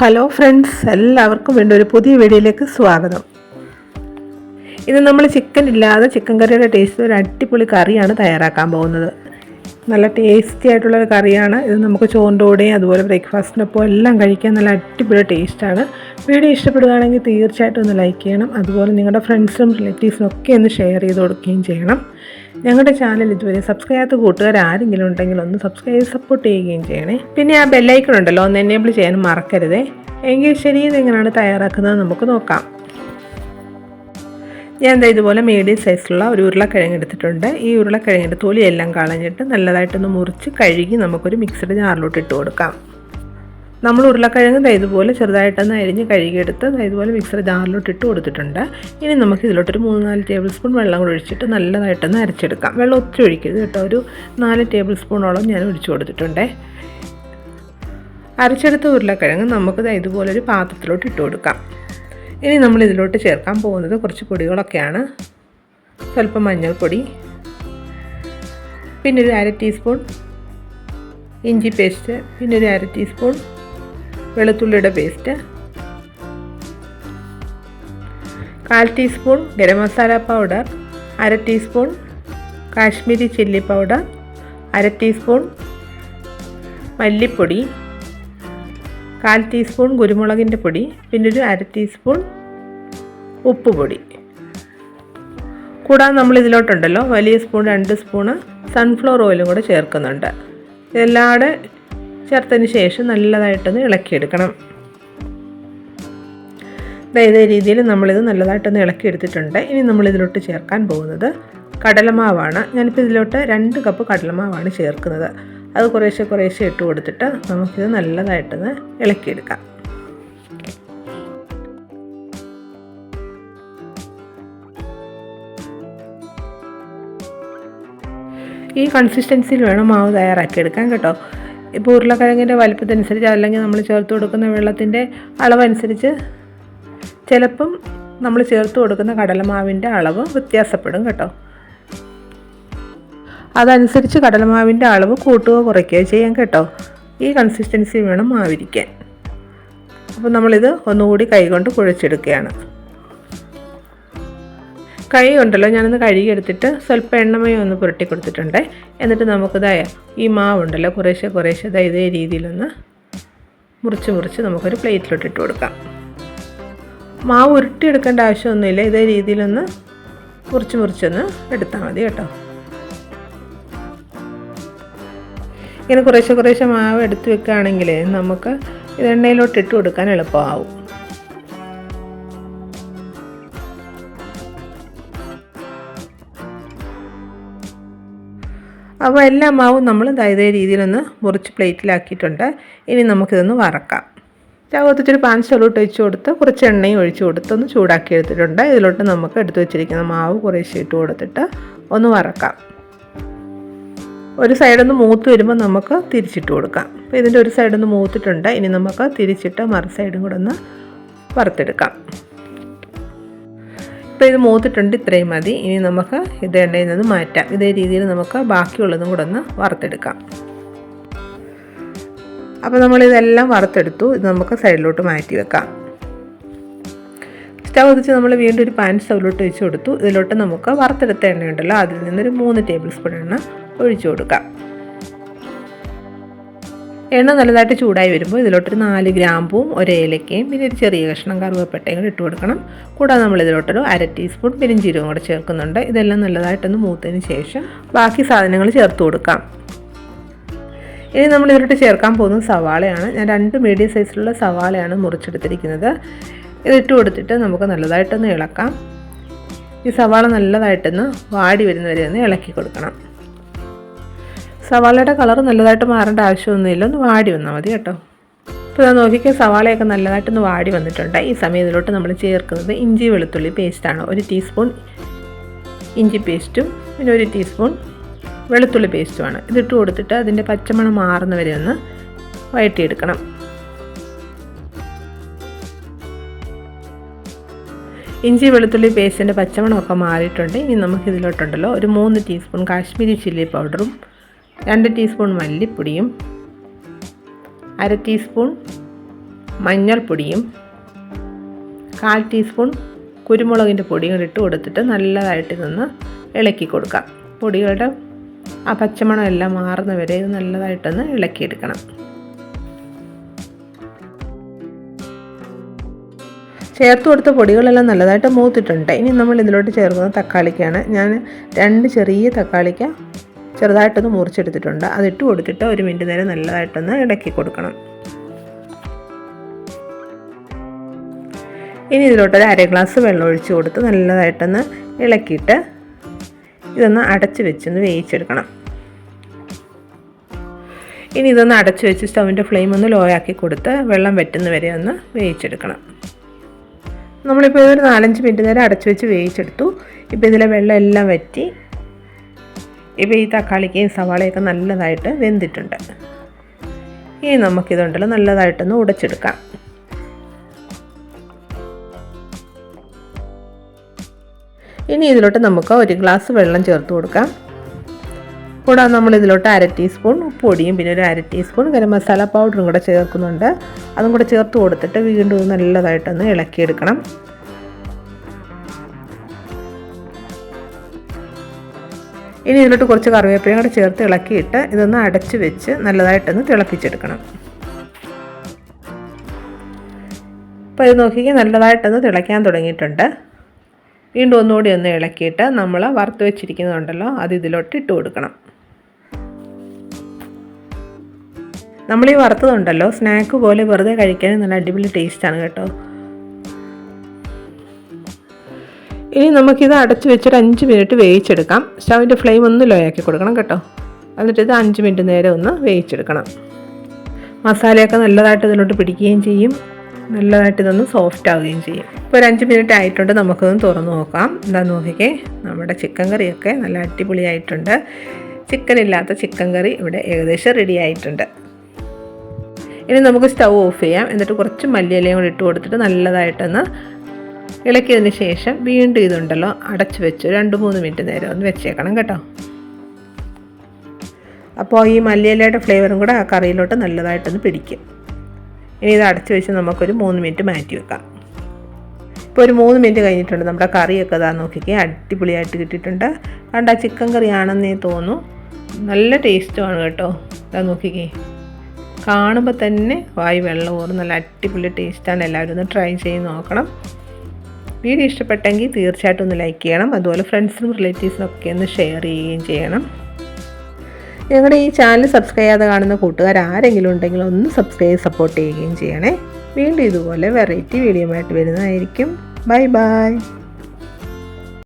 Hello friends എല്ലാവർക്കും വീണ്ടും ഒരു പുതിയ വീഡിയോയിലേക്ക് സ്വാഗതം. ഇന്ന് നമ്മൾ ചിക്കൻ ഇല്ലാതെ ചിക്കൻ കറിയുടെ ടേസ്റ്റ് ഒരു അടിപൊളി കറിയാണ് തയ്യാറാക്കാൻ പോകുന്നത്. നല്ല ടേസ്റ്റി ആയിട്ടുള്ള ഒരു കറിയാണ്. ഇത് നമുക്ക് ചോറിന്റെ അതുപോലെ ബ്രേക്ക്ഫാസ്റ്റിനൊപ്പം എല്ലാം കഴിക്കാൻ നല്ല അടിപൊളി ടേസ്റ്റാണ് വീഡിയോ ഇഷ്ടപ്പെടുകയാണെങ്കിൽ തീർച്ചയായിട്ടും ഒന്ന് ലൈക്ക് ചെയ്യണം. അതുപോലെ നിങ്ങളുടെ ഫ്രണ്ട്സും റിലേറ്റീവ്സും ഒക്കെ ഒന്ന് ഷെയർ ചെയ്ത് കൊടുക്കുകയും ചെയ്യണം. ഞങ്ങളുടെ ചാനൽ ഇതുവരെ സബ്സ്ക്രൈബ് ചെയ്യാത്ത കൂട്ടുകാർ ആരെങ്കിലും ഉണ്ടെങ്കിൽ ഒന്ന് സബ്സ്ക്രൈബ് സപ്പോർട്ട് ചെയ്യുകയും ചെയ്യണേ. പിന്നെ ആ ബെല്ലൈക്കൺ ഉണ്ടല്ലോ ഒന്ന് എനേബിൾ ചെയ്യാൻ മറക്കരുതേ. എങ്കിൽ ശരി ഇതെങ്ങനെയാണ് തയ്യാറാക്കുന്നത് നമുക്ക് നോക്കാം. ഞാൻ എന്താ ഇതുപോലെ മീഡിയം സൈസിലുള്ള ഒരു ഉരുളക്കിഴങ്ങ് എടുത്തിട്ടുണ്ട്. ഈ ഉരുളക്കിഴങ്ങിന്റെ തൊലിയെല്ലാം കളഞ്ഞിട്ട് നല്ലതായിട്ടൊന്ന് മുറിച്ച് കഴുകി നമുക്കൊരു മിക്സഡ് ജാറിലോട്ട് ഇട്ട് കൊടുക്കാം. നമ്മൾ ഉരുളക്കിഴങ്ങ് ഇതുപോലെ ചെറുതായിട്ടൊന്ന് അരിഞ്ഞ് കഴുകിയെടുത്ത് ഇതുപോലെ മിക്സർ ജാറിലോട്ട് ഇട്ട് കൊടുത്തിട്ടുണ്ട്. ഇനി നമുക്ക് ഇതിലോട്ടൊരു മൂന്ന് നാല് ടേബിൾ സ്പൂൺ വെള്ളം കൂടി ഒഴിച്ചിട്ട് നല്ലതായിട്ടൊന്ന് അരച്ചെടുക്കാം. വെള്ളം ഒത്തിരി ഒഴിക്കരുത് കേട്ടോ. ഒരു നാല് ടേബിൾ സ്പൂണോളം ഞാൻ ഒഴിച്ചു കൊടുത്തിട്ടുണ്ട്. അരച്ചെടുത്ത ഉരുളക്കിഴങ്ങ് നമുക്ക് ഇതുപോലെ ഇതുപോലൊരു പാത്രത്തിലോട്ട് ഇട്ട് കൊടുക്കാം. ഇനി നമ്മൾ ഇതിലോട്ട് ചേർക്കാൻ പോകുന്നത് കുറച്ച് പൊടികളൊക്കെയാണ്. സ്വല്പം മഞ്ഞൾപ്പൊടി. പിന്നെ ഒരു അര ടീസ്പൂൺ ഇഞ്ചി പേസ്റ്റ്. പിന്നെ ഒരു അര ടീസ്പൂൺ വെളുത്തുള്ളിയുടെ പേസ്റ്റ്. കാൽ ടീസ്പൂൺ ഗരം മസാല പൗഡർ. അര ടീസ്പൂൺ കാശ്മീരി ചില്ലി പൗഡർ. അര ടീസ്പൂൺ മല്ലിപ്പൊടി. കാൽ ടീസ്പൂൺ കുരുമുളകിന്റെ പൊടി പിന്നെ ഒരു അര ടീസ്പൂൺ ഉപ്പ് പൊടി. കൂടാതെ നമ്മൾ ഇതിലോട്ടുണ്ടല്ലോ വലിയ സ്പൂൺ രണ്ട് സ്പൂണ് സൺഫ്ലവർ ഓയിലും കൂടെ ചേർക്കുന്നുണ്ട്. ഇതെല്ലാം ചേർത്തതിന് ശേഷം നല്ലതായിട്ടൊന്ന് ഇളക്കിയെടുക്കണം. ഇതേ രീതിയിൽ നമ്മളിത് നല്ലതായിട്ടൊന്ന് ഇളക്കിയെടുത്തിട്ടുണ്ട്. ഇനി നമ്മളിതിലോട്ട് ചേർക്കാൻ പോകുന്നത് കടലമാവാണ്. ഞാനിപ്പോൾ ഇതിലോട്ട് രണ്ട് കപ്പ് കടലമാവാണ് ചേർക്കുന്നത്. അത് കുറേശ്ശെ കുറേശ്ശെ ഇട്ട് കൊടുത്തിട്ട് നമുക്കിത് നല്ലതായിട്ടൊന്ന് ഇളക്കിയെടുക്കാം. ഈ കൺസിസ്റ്റൻസിയിൽ വേണം മാവ് തയ്യാറാക്കിയെടുക്കാൻ കേട്ടോ. ഇപ്പോൾ ഉരുളക്കിഴങ്ങിന്റെ വലിപ്പത്തിനനുസരിച്ച് അല്ലെങ്കിൽ നമ്മൾ ചേർത്ത് കൊടുക്കുന്ന വെള്ളത്തിന്റെ അളവനുസരിച്ച് ചിലപ്പം നമ്മൾ ചേർത്ത് കൊടുക്കുന്ന കടലമാവിന്റെ അളവ് വ്യത്യാസപ്പെടും കേട്ടോ. അതനുസരിച്ച് കടലമാവിന്റെ അളവ് കൂട്ടുകയോ കുറയ്ക്കുകയോ ചെയ്യാം കേട്ടോ. ഈ കൺസിസ്റ്റൻസി വേണം മാവിരിക്കാൻ. അപ്പോൾ നമ്മളിത് ഒന്നുകൂടി കൈകൊണ്ട് കുഴച്ചെടുക്കുകയാണ്. കൈ ഉണ്ടല്ലോ ഞാനൊന്ന് കഴുകിയെടുത്തിട്ട് സ്വല്പം എണ്ണമയം ഒന്ന് പുരട്ടി കൊടുത്തിട്ടുണ്ട്. എന്നിട്ട് നമുക്കിതായ ഈ മാവുണ്ടല്ലോ കുറേശ്ശെ കുറേശ്ശെ ഇതാ ഇതേ രീതിയിലൊന്ന് മുറിച്ച് മുറിച്ച് നമുക്കൊരു പ്ലേറ്റിലോട്ട് ഇട്ട് കൊടുക്കാം. മാവ് ഉരുട്ടിയെടുക്കേണ്ട ആവശ്യമൊന്നുമില്ല ഇതേ രീതിയിലൊന്ന് മുറിച്ച് മുറിച്ചൊന്ന് എടുത്താൽ മതി കേട്ടോ. ഇങ്ങനെ കുറേശ്ശെ കുറേശ്ശെ മാവ് എടുത്ത് വെക്കുകയാണെങ്കിൽ നമുക്ക് ഇത് എണ്ണയിലോട്ട് ഇട്ട് കൊടുക്കാൻ എളുപ്പമാവും. അപ്പോൾ എല്ലാ മാവും നമ്മൾ ഇതേ രീതിയിലൊന്ന് മുറിച്ച് പ്ലേറ്റിലാക്കിയിട്ടുണ്ട്. ഇനി നമുക്കിതൊന്ന് വറക്കാം. ചകത്തിച്ചൊരു പാൻ സ്റ്റോലോട്ട് ഒഴിച്ച് കൊടുത്ത് കുറച്ച് എണ്ണയും ഒഴിച്ച് കൊടുത്ത് ഒന്ന് ചൂടാക്കി എടുത്തിട്ടുണ്ട്. ഇതിലോട്ട് നമുക്ക് എടുത്തു വെച്ചിരിക്കുന്ന മാവ് കുറേശ്ശെ ഇട്ട് കൊടുത്തിട്ട് ഒന്ന് വറക്കാം. ഒരു സൈഡൊന്ന് മൂത്ത് വരുമ്പോൾ നമുക്ക് തിരിച്ചിട്ട് കൊടുക്കാം. അപ്പോൾ ഇതിന്റെ ഒരു സൈഡൊന്ന് മൂത്തിട്ടുണ്ട്. ഇനി നമുക്ക് തിരിച്ചിട്ട് മറു സൈഡും കൂടെ ഒന്ന് വറുത്തെടുക്കാം. ഇപ്പോൾ ഇത് മൂത്തിട്ടുണ്ട് ഇത്രയും മതി. ഇനി നമുക്ക് ഇത് എണ്ണയിൽ നിന്ന് മാറ്റാം. ഇതേ രീതിയിൽ നമുക്ക് ബാക്കിയുള്ളതും കൂടെ ഒന്ന് വറുത്തെടുക്കാം. അപ്പോൾ നമ്മളിതെല്ലാം വറുത്തെടുത്തു. ഇത് നമുക്ക് സൈഡിലോട്ട് മാറ്റി വെക്കാം. സ്റ്റവ് വെച്ച് നമ്മൾ വീണ്ടും ഒരു പാൻ സ്റ്റവിലോട്ട് വെച്ച് കൊടുത്തു. ഇതിലോട്ട് നമുക്ക് വറുത്തെടുത്ത എണ്ണയുണ്ടല്ലോ. അതിൽ നിന്നൊരു മൂന്ന് ടേബിൾ സ്പൂൺ എണ്ണ ഒഴിച്ചു കൊടുക്കാം. എണ്ണ നല്ലതായിട്ട് ചൂടായി വരുമ്പോൾ ഇതിലോട്ടൊരു നാല് ഗ്രാമ്പും ഒരു ഏലക്കയും പിന്നെ ഒരു ചെറിയ കഷ്ണം കറുവപ്പട്ടയും കൂടി ഇട്ട് കൊടുക്കണം. കൂടാതെ നമ്മൾ ഇതിലോട്ടൊരു അര ടീസ്പൂൺ പെരിഞ്ചീരവും കൂടെ ചേർക്കുന്നുണ്ട്. ഇതെല്ലാം നല്ലതായിട്ടൊന്ന് മൂത്തതിന് ശേഷം ബാക്കി സാധനങ്ങൾ ചേർത്ത് കൊടുക്കാം. ഇനി നമ്മൾ ഇതിലോട്ട് ചേർക്കാൻ പോകുന്നത് സവാളയാണ്. ഞാൻ രണ്ട് മീഡിയം സൈസിലുള്ള സവാളയാണ് മുറിച്ചെടുത്തിരിക്കുന്നത്. ഇതിട്ട് കൊടുത്തിട്ട് നമുക്ക് നല്ലതായിട്ടൊന്ന് ഇളക്കാം. ഈ സവാള നല്ലതായിട്ടൊന്ന് വാടി വരുന്നവരെ ഒന്ന് ഇളക്കി കൊടുക്കണം. സവാളയുടെ കളർ നല്ലതായിട്ട് മാറേണ്ട ആവശ്യമൊന്നുമില്ല. ഒന്ന് വാടി വന്നാൽ മതി കേട്ടോ. ഇപ്പോൾ ഞാൻ നോക്കിക്കാൻ സവാളയൊക്കെ നല്ലതായിട്ടൊന്ന് വാടി വന്നിട്ടുണ്ട്. ഈ സമയം ഇതിലോട്ട് നമ്മൾ ചേർക്കുന്നത് ഇഞ്ചി വെളുത്തുള്ളി പേസ്റ്റാണ് ഒരു ടീസ്പൂൺ ഇഞ്ചി പേസ്റ്റും പിന്നെ ഒരു ടീസ്പൂൺ വെളുത്തുള്ളി പേസ്റ്റുമാണ് ഇതിട്ട് കൊടുത്തിട്ട് അതിന്റെ പച്ചമണം മാറുന്നവരെ ഒന്ന് വഴറ്റിയെടുക്കണം. ഇഞ്ചി വെളുത്തുള്ളി പേസ്റ്റിന്റെ പച്ചമണമൊക്കെ മാറിയിട്ടുണ്ട്. ഇനി നമുക്ക് ഇതിലോട്ടുണ്ടല്ലോ ഒരു മൂന്ന് ടീസ്പൂൺ കാശ്മീരി ചില്ലി പൗഡറും രണ്ട് ടീസ്പൂൺ മല്ലിപ്പൊടിയും അര ടീസ്പൂൺ മഞ്ഞൾപ്പൊടിയും കാൽ ടീസ്പൂൺ കുരുമുളകിന്റെ പൊടിയും ഇട്ട് കൊടുത്തിട്ട് നല്ലതായിട്ട് നിന്ന് ഇളക്കി കൊടുക്കാം. പൊടികളുടെ ആ പച്ചമണം എല്ലാം മാറുന്ന വരെ ഇത് നല്ലതായിട്ടൊന്ന് ഇളക്കിയെടുക്കണം. ചേർത്ത് കൊടുത്ത പൊടികളെല്ലാം നല്ലതായിട്ട് മൂത്തിട്ടുണ്ട്. ഇനി നമ്മൾ ഇതിലോട്ട് ചേർക്കുന്നത് തക്കാളിക്കാണ്. ഞാൻ രണ്ട് ചെറിയ തക്കാളിക്ക ചെറുതായിട്ടൊന്ന് മുറിച്ചെടുത്തിട്ടുണ്ട്. അതിട്ട് കൊടുത്തിട്ട് ഒരു മിനിറ്റ് നേരം നല്ലതായിട്ടൊന്ന് ഇടക്കി കൊടുക്കണം. ഇനി ഇതിലോട്ടൊരു അര ഗ്ലാസ് വെള്ളം ഒഴിച്ച് കൊടുത്ത് നല്ലതായിട്ടൊന്ന് ഇളക്കിയിട്ട് ഇതൊന്ന് അടച്ച് വെച്ചൊന്ന് വേവിച്ചെടുക്കണം. ഇനി ഇതൊന്ന് അടച്ച് വെച്ച് സ്റ്റൗവിന്റെ ഫ്ലെയിം ഒന്ന് ലോ ആക്കി കൊടുത്ത് വെള്ളം വറ്റുന്ന വരെ ഒന്ന് വേവിച്ചെടുക്കണം. നമ്മളിപ്പോൾ ഇതൊരു നാലഞ്ച് മിനിറ്റ് നേരം അടച്ചു വെച്ച് വേവിച്ചെടുത്തു. ഇപ്പോൾ ഇതിലെ വെള്ളം എല്ലാം വറ്റി ഇപ്പോൾ ഈ തക്കാളിക്കയും സവാളയൊക്കെ നല്ലതായിട്ട് വെന്തിട്ടുണ്ട്. ഇനി നമുക്കിതുണ്ടല്ലോ നല്ലതായിട്ടൊന്ന് ഉടച്ചെടുക്കാം. ഇനി ഇതിലോട്ട് നമുക്ക് ഒരു ഗ്ലാസ് വെള്ളം ചേർത്ത് കൊടുക്കാം. കൂടാതെ നമ്മൾ ഇതിലോട്ട് അര ടീസ്പൂൺ പൊടിയും പിന്നെ ഒരു അര ടീസ്പൂൺ ഗരം മസാല പൗഡറും കൂടെ ചേർക്കുന്നുണ്ട്. അതും കൂടെ ചേർത്ത് കൊടുത്തിട്ട് വീണ്ടും നല്ലതായിട്ടൊന്ന് ഇളക്കിയെടുക്കണം. ഇനി ഇതിലോട്ട് കുറച്ച് കറിവേപ്പിലയും കൂടെ ചേർത്ത് ഇളക്കിയിട്ട് ഇതൊന്ന് അടച്ച് വെച്ച് നല്ലതായിട്ടൊന്ന് തിളപ്പിച്ചെടുക്കണം. അപ്പോൾ ഇത് നോക്കിയാൽ നല്ലതായിട്ടൊന്ന് തിളയ്ക്കാൻ തുടങ്ങിയിട്ടുണ്ട്. വീണ്ടും ഒന്നുകൂടി ഒന്ന് ഇളക്കിയിട്ട് നമ്മൾ വറുത്ത് വെച്ചിരിക്കുന്നുണ്ടല്ലോ അത് ഇതിലോട്ട് ഇട്ട് കൊടുക്കണം. നമ്മൾ ഈ വറുത്തതുണ്ടല്ലോ സ്നാക്ക് പോലെ വെറുതെ കഴിക്കാൻ നല്ല അടിപൊളി ടേസ്റ്റാണ് കേട്ടോ. ഇനി നമുക്കിത് അടച്ച് വെച്ചിട്ട് അഞ്ച് മിനിറ്റ് വേവിച്ചെടുക്കാം. സ്റ്റവിന്റെ ഫ്ലെയിം ഒന്ന് ലോ ആക്കി കൊടുക്കണം കേട്ടോ. എന്നിട്ട് ഇത് അഞ്ച് മിനിറ്റ് നേരം ഒന്ന് വേവിച്ചെടുക്കണം. മസാലയൊക്കെ നല്ലതായിട്ട് ഇതിലോട്ട് പിടിക്കുകയും ചെയ്യും. നല്ലതായിട്ട് ഇതൊന്ന് സോഫ്റ്റ് ആവുകയും ചെയ്യും. ഇപ്പോൾ ഒരു അഞ്ച് മിനിറ്റ് ആയിട്ടുണ്ട്. നമുക്കൊന്ന് തുറന്ന് നോക്കാം. എന്താ നോക്കിക്കേ. നമ്മുടെ ചിക്കൻ കറിയൊക്കെ നല്ല അടിപൊളിയായിട്ടുണ്ട്. ചിക്കൻ ഇല്ലാത്ത ചിക്കൻ കറി ഇവിടെ ഏകദേശം റെഡി ആയിട്ടുണ്ട്. ഇനി നമുക്ക് സ്റ്റൗ ഓഫ് ചെയ്യാം. എന്നിട്ട് കുറച്ച് മല്ലിയിലയും കൂടി ഇട്ട് കൊടുത്തിട്ട് നല്ലതായിട്ടൊന്ന് ഇളക്കിയതിന് ശേഷം വീണ്ടും ഇതുണ്ടല്ലോ അടച്ച് വെച്ച്. രണ്ട് മൂന്ന് മിനിറ്റ് നേരം ഒന്ന് വെച്ചേക്കണം കേട്ടോ. അപ്പോൾ ഈ മല്ലിയിലയുടെ ഫ്ലേവറും കൂടെ ആ കറിയിലോട്ട് നല്ലതായിട്ടൊന്ന് പിടിക്കും. ഇനി ഇത് അടച്ച് വെച്ച് നമുക്കൊരു മൂന്ന് മിനിറ്റ് മാറ്റി വെക്കാം. ഇപ്പോൾ ഒരു മൂന്ന് മിനിറ്റ് കഴിഞ്ഞിട്ടുണ്ട് നമ്മുടെ കറിയൊക്കെ ഇതാ നോക്കിക്കേ അടിപൊളിയായിട്ട് കിട്ടിയിട്ടുണ്ട്. കണ്ട ചിക്കൻ കറി ആണെന്നേ തോന്നുന്നു. നല്ല ടേസ്റ്റുമാണ് കേട്ടോ. ഇതാ നോക്കിക്കേ. കാണുമ്പോൾ തന്നെ വായി വെള്ളം ഓർന്ന് നല്ല അടിപൊളി ടേസ്റ്റാണ്. എല്ലാവരും ഒന്ന് ട്രൈ ചെയ്ത് നോക്കണം. വീഡിയോ ഇഷ്ടപ്പെട്ടെങ്കിൽ തീർച്ചയായിട്ടും ഒന്ന് ലൈക്ക് ചെയ്യണം. അതുപോലെ ഫ്രണ്ട്സിനും റിലേറ്റീവ്സിനും ഒക്കെ ഒന്ന് ഷെയർ ചെയ്യുകയും ചെയ്യണം. ഞങ്ങളുടെ ഈ ചാനൽ സബ്സ്ക്രൈബ് ചെയ്യാതെ കാണുന്ന കൂട്ടുകാർ ആരെങ്കിലും ഉണ്ടെങ്കിൽ ഒന്ന് സബ്സ്ക്രൈബ് സപ്പോർട്ട് ചെയ്യുകയും ചെയ്യണേ. വീണ്ടും ഇതുപോലെ വെറൈറ്റി വീഡിയോ ആയിട്ട് വരുന്നതായിരിക്കും. Bye bye